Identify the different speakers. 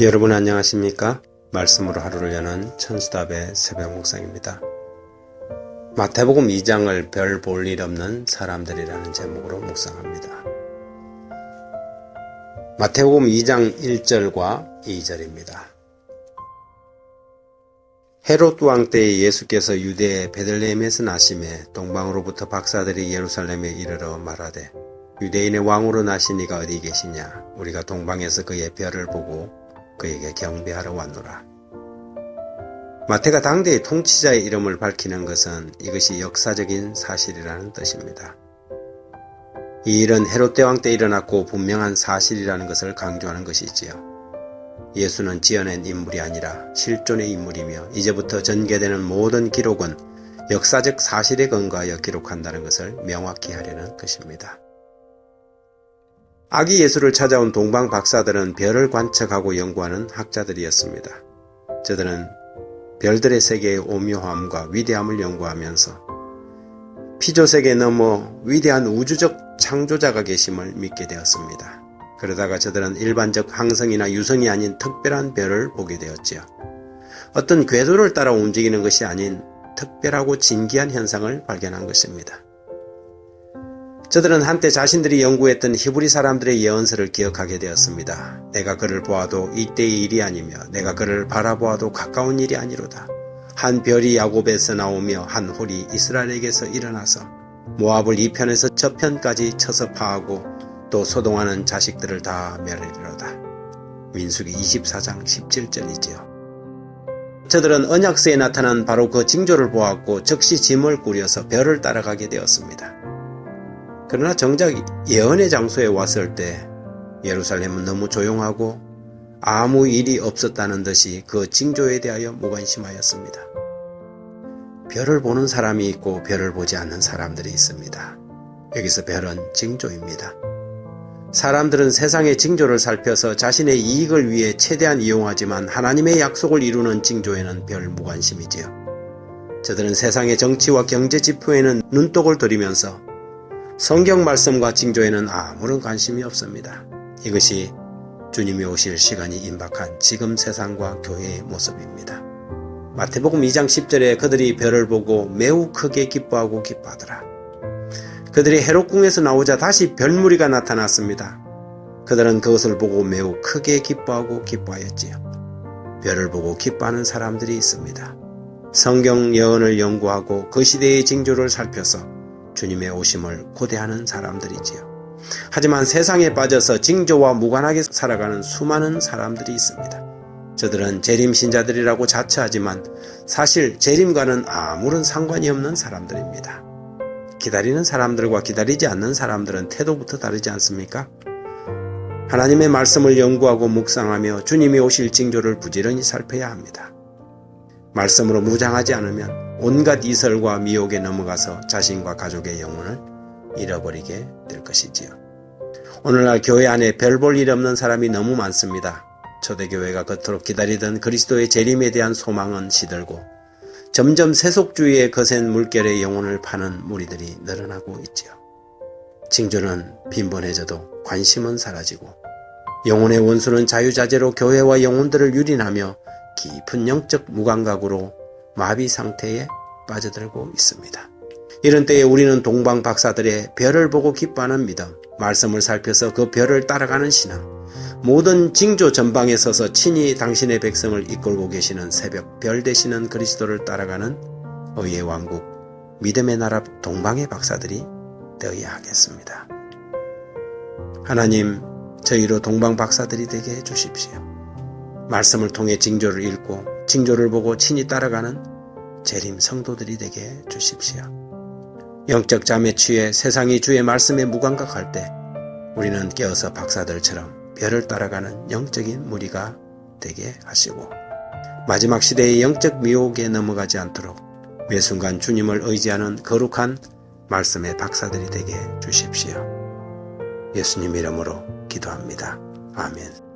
Speaker 1: 여러분 안녕하십니까? 말씀으로 하루를 여는 천수답의 새벽 묵상입니다. 마태복음 2장을 별 볼 일 없는 사람들이라는 제목으로 묵상합니다. 마태복음 2장 1절과 2절입니다. 헤롯 왕 때에 예수께서 유대의 베들레헴에서 나심에 동방으로부터 박사들이 예루살렘에 이르러 말하되 유대인의 왕으로 나신 이가 어디 계시냐 우리가 동방에서 그의 별을 보고 그에게 경배하러 왔노라. 마태가 당대의 통치자의 이름을 밝히는 것은 이것이 역사적인 사실이라는 뜻입니다. 이 일은 헤롯 대왕 때 일어났고 분명한 사실이라는 것을 강조하는 것이지요. 예수는 지어낸 인물이 아니라 실존의 인물이며 이제부터 전개되는 모든 기록은 역사적 사실에 근거하여 기록한다는 것을 명확히 하려는 것입니다. 아기 예수를 찾아온 동방 박사들은 별을 관측하고 연구하는 학자들이었습니다. 저들은 별들의 세계의 오묘함과 위대함을 연구하면서 피조세계 넘어 위대한 우주적 창조자가 계심을 믿게 되었습니다. 그러다가 저들은 일반적 항성이나 유성이 아닌 특별한 별을 보게 되었지요. 어떤 궤도를 따라 움직이는 것이 아닌 특별하고 진기한 현상을 발견한 것입니다. 저들은 한때 자신들이 연구했던 히브리 사람들의 예언서를 기억하게 되었습니다. 내가 그를 보아도 이때의 일이 아니며 내가 그를 바라보아도 가까운 일이 아니로다. 한 별이 야곱에서 나오며 한 홀이 이스라엘에게서 일어나서 모압을 이 편에서 저 편까지 쳐서 파하고 또 소동하는 자식들을 다 멸하리로다. 민수기 24장 17절이지요. 저들은 언약서에 나타난 바로 그 징조를 보았고 즉시 짐을 꾸려서 별을 따라가게 되었습니다. 그러나 정작 예언의 장소에 왔을 때 예루살렘은 너무 조용하고 아무 일이 없었다는 듯이 그 징조에 대하여 무관심하였습니다. 별을 보는 사람이 있고 별을 보지 않는 사람들이 있습니다. 여기서 별은 징조입니다. 사람들은 세상의 징조를 살펴서 자신의 이익을 위해 최대한 이용하지만 하나님의 약속을 이루는 징조에는 별 무관심이지요. 저들은 세상의 정치와 경제 지표에는 눈독을 들이면서 성경 말씀과 징조에는 아무런 관심이 없습니다. 이것이 주님이 오실 시간이 임박한 지금 세상과 교회의 모습입니다. 마태복음 2장 10절에 그들이 별을 보고 매우 크게 기뻐하고 기뻐하더라. 그들이 헤롯궁에서 나오자 다시 별무리가 나타났습니다. 그들은 그것을 보고 매우 크게 기뻐하고 기뻐하였지요. 별을 보고 기뻐하는 사람들이 있습니다. 성경 예언을 연구하고 그 시대의 징조를 살펴서 주님의 오심을 고대하는 사람들이지요. 하지만 세상에 빠져서 징조와 무관하게 살아가는 수많은 사람들이 있습니다. 저들은 재림신자들이라고 자처하지만 사실 재림과는 아무런 상관이 없는 사람들입니다. 기다리는 사람들과 기다리지 않는 사람들은 태도부터 다르지 않습니까? 하나님의 말씀을 연구하고 묵상하며 주님이 오실 징조를 부지런히 살펴야 합니다. 말씀으로 무장하지 않으면 온갖 이설과 미혹에 넘어가서 자신과 가족의 영혼을 잃어버리게 될 것이지요. 오늘날 교회 안에 별 볼 일 없는 사람이 너무 많습니다. 초대교회가 그토록 기다리던 그리스도의 재림에 대한 소망은 시들고 점점 세속주의의 거센 물결의 영혼을 파는 무리들이 늘어나고 있지요. 징조는 빈번해져도 관심은 사라지고 영혼의 원수는 자유자재로 교회와 영혼들을 유린하며 깊은 영적 무감각으로 마비 상태에 빠져들고 있습니다. 이런 때에 우리는 동방 박사들의 별을 보고 기뻐하는 믿음, 말씀을 살펴서 그 별을 따라가는 신앙, 모든 징조 전방에 서서 친히 당신의 백성을 이끌고 계시는 새벽 별 되시는 그리스도를 따라가는 의의 왕국, 믿음의 나라 동방의 박사들이 되어야 하겠습니다. 하나님, 저희로 동방 박사들이 되게 해주십시오. 말씀을 통해 징조를 읽고 징조를 보고 친히 따라가는 재림 성도들이 되게 해주십시오. 영적 잠에 취해 세상이 주의 말씀에 무감각할 때 우리는 깨어서 박사들처럼 별을 따라가는 영적인 무리가 되게 하시고 마지막 시대의 영적 미혹에 넘어가지 않도록 매 순간 주님을 의지하는 거룩한 말씀의 박사들이 되게 해주십시오. 예수님 이름으로 기도합니다. 아멘.